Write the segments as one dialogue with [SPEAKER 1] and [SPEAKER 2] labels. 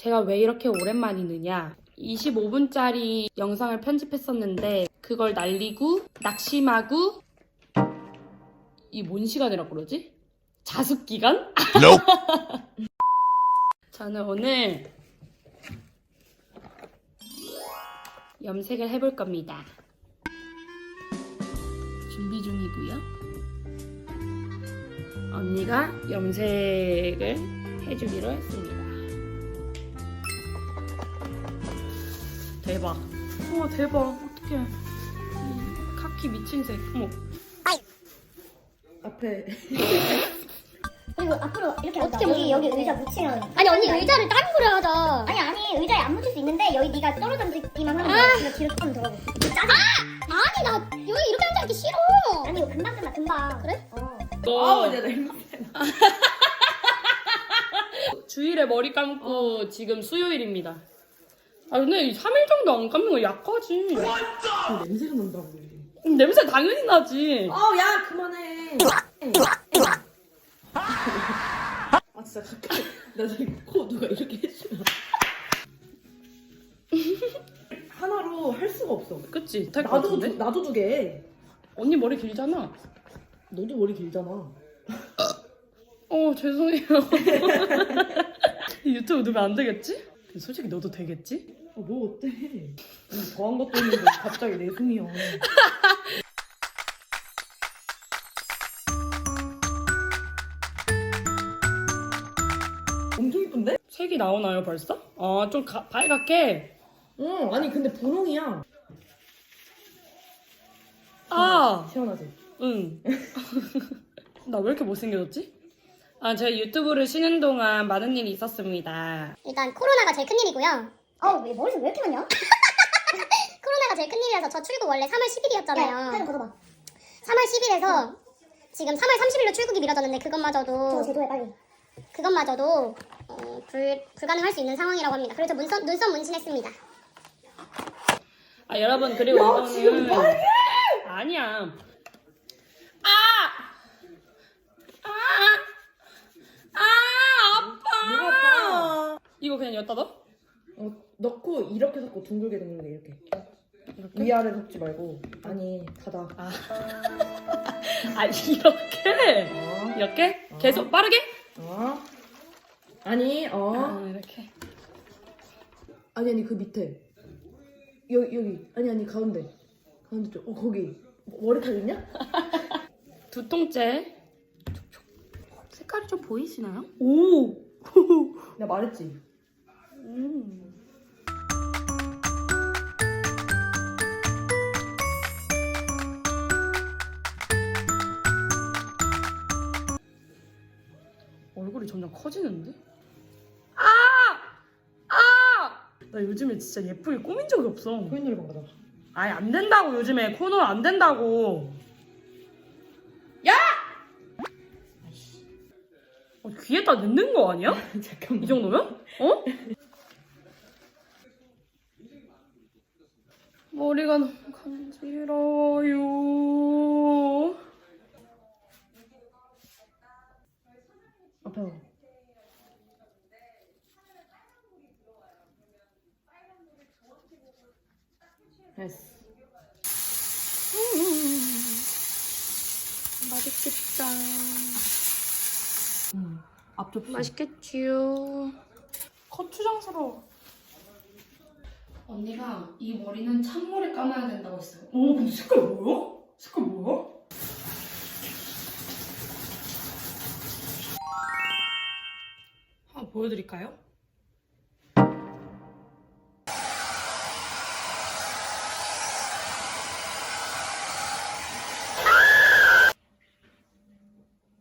[SPEAKER 1] 제가 왜 이렇게 오랜만이느냐? 25분짜리 영상을 편집했었는데 그걸 날리고 낙심하고 이 뭔 시간이라고 그러지? 자숙 기간? 저는 오늘 염색을 해볼 겁니다. 준비 중이고요. 언니가 염색을 해주기로 했습니다. 대박. 우와 대박. 어떡해. 이 카키 미친 색. 어머.
[SPEAKER 2] 앞에
[SPEAKER 3] 그리고 앞으로 이렇게
[SPEAKER 4] 어떻게
[SPEAKER 3] 앉아. 여기 의자 묻히면
[SPEAKER 4] 아니 언니 의자를 다른 거를 하자.
[SPEAKER 3] 아니 아니 의자에 안 묻힐 수 있는데 여기 네가 떨어져 있기만 하면 돼. 뒤로 뒤로 조금 들어가. 짜증.
[SPEAKER 4] 아니 나 여기 이렇게 앉아 있기 싫어.
[SPEAKER 3] 아니 이거 금방 끝나 금방.
[SPEAKER 4] 그래?
[SPEAKER 3] 어.
[SPEAKER 1] 너
[SPEAKER 2] 이제 냄새
[SPEAKER 1] 주일에 머리 감고 지금 수요일입니다. 아 근데 이 3일 정도 안 감는 거 약하지.
[SPEAKER 2] 냄새가 난다고
[SPEAKER 1] 음, 냄새 당연히 나지.
[SPEAKER 2] 아야 그만해 아 진짜 가까이 나 지금 코 누가 이렇게 해주면 하나로 할 수가 없어
[SPEAKER 1] 그치?
[SPEAKER 2] 나도
[SPEAKER 1] 같은데?
[SPEAKER 2] 두, 나도 두 개
[SPEAKER 1] 언니 머리 길잖아.
[SPEAKER 2] 너도 머리 길잖아
[SPEAKER 1] 어 죄송해요. 유튜브 넣으면 안 되겠지? 솔직히 너도 되겠지?
[SPEAKER 2] 어, 뭐 어때 뭐 더한 것도 있는데 갑자기 내 손이야 엄청 이쁜데?
[SPEAKER 1] 색이 나오나요 벌써? 아 좀 빨갛게.
[SPEAKER 2] 응 아니 근데 분홍이야
[SPEAKER 1] 아
[SPEAKER 2] 시원하지?
[SPEAKER 1] 응. 나 왜 이렇게 못생겨졌지? 아 제가 유튜브를 쉬는 동안 많은 일이 있었습니다.
[SPEAKER 4] 일단 코로나가 제일 큰 일이고요.
[SPEAKER 3] 어왜 머리색 왜 이렇게 많냐?
[SPEAKER 4] 코로나가 제일 큰 일이라서 저 출국 원래 3월
[SPEAKER 3] 야,
[SPEAKER 4] 10일이었잖아요.
[SPEAKER 3] 팔좀 걷어봐.
[SPEAKER 4] 3월 10일에서 지금 3월 30일로 출국이 미뤄졌는데
[SPEAKER 3] 저거
[SPEAKER 4] 그것마저도
[SPEAKER 3] 제도해 빨리.
[SPEAKER 4] 그것마저도 어, 불 불가능할 수 있는 상황이라고 합니다. 그래서 문서, 눈썹 문신했습니다.
[SPEAKER 1] 아 여러분 그리고 이거는 아니야. 아! 아! 아! 아파!
[SPEAKER 2] 뭐가 아파?
[SPEAKER 1] 이거 그냥 여기다 넣어?
[SPEAKER 2] 어, 넣고 이렇게 섞고 둥글게 둥글게 이렇게. 위아래 섞지 말고. 아니 닫아.
[SPEAKER 1] 아, 아 이렇게?
[SPEAKER 2] 어,
[SPEAKER 1] 이렇게? 계속 빠르게?
[SPEAKER 2] 어. 아니 어.
[SPEAKER 1] 아 이렇게.
[SPEAKER 2] 아니 아니 그 밑에. 여기 여기. 아니 아니 가운데. 가운데 쪽어 거기. 머리카락 있냐?
[SPEAKER 1] 두 통째. 색깔이 좀 보이시나요? 오!
[SPEAKER 2] 내가 말했지
[SPEAKER 1] 음. 얼굴이 점점 커지는데? 아! 아! 나 요즘에 진짜 예쁘게 꾸민 적이 없어.
[SPEAKER 2] 코인 노래방 가자
[SPEAKER 1] 아니 안 된다고 요즘에 코너 안 된다고. 야! 어, 귀에다 넣는 거 아니야?
[SPEAKER 2] 잠깐만
[SPEAKER 1] 이 정도면? 어? 머리가 너무 간지러워요.
[SPEAKER 2] 앞에 와 됐어
[SPEAKER 1] 맛있겠다.
[SPEAKER 2] 응 앞접시
[SPEAKER 1] 맛있겠지요. 거추장스러워. 언니가 이 머리는 찬물에 감아야 된다고 했어요. 오, 근데 색깔 뭐야? 색깔 뭐야? 한번 보여드릴까요?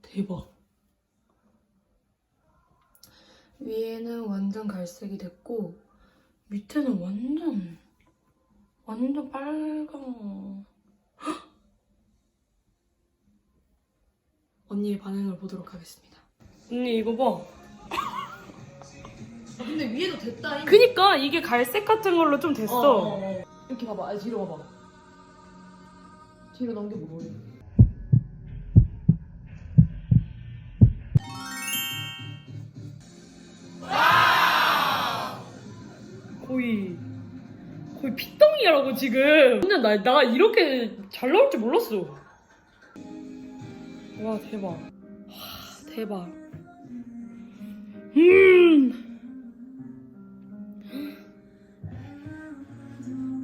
[SPEAKER 1] 대박. 위에는 완전 갈색이 됐고 밑에는 완전 완전 빨강. 헉! 언니의 반응을 보도록 하겠습니다. 언니 이거 봐.
[SPEAKER 2] 아, 근데 위에도 됐다 이
[SPEAKER 1] 그니까 이게 갈색 같은 걸로 좀 됐어.
[SPEAKER 2] 어, 어, 어. 이렇게 봐봐 아, 뒤로 봐봐 뒤로 넘겨봐 머리
[SPEAKER 1] 있다고 지금. 근데 나, 나 이렇게 잘 나올 줄 몰랐어. 와 대박. 와 대박. 음.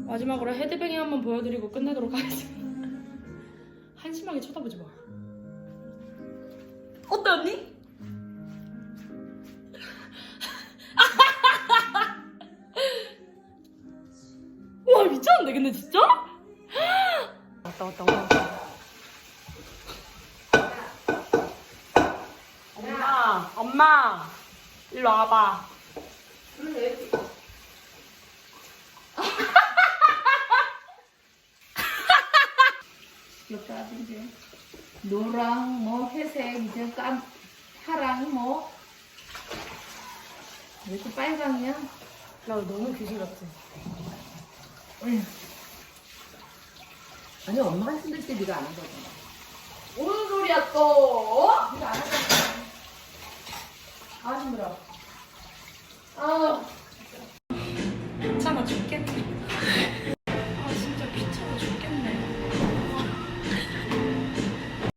[SPEAKER 1] 마지막으로 헤드뱅잉 한번 보여드리고 끝내도록 하겠습니다. 한심하게 쳐다보지 마. 어때 언니? 근데 진짜? 왔다 왔다 왔다. 엄마 엄마 일로 와봐.
[SPEAKER 5] 귀엽다 이제 노랑 뭐 회색 이제 깜 파랑 뭐왜또 빨강이야?
[SPEAKER 1] 나 너무 귀신 같아.
[SPEAKER 5] 아니 엄마가 힘들 때 네가 안 한 거잖아.
[SPEAKER 2] 무슨 소리야 또?
[SPEAKER 5] 네가 안 하잖아. 아 힘들어.
[SPEAKER 2] 아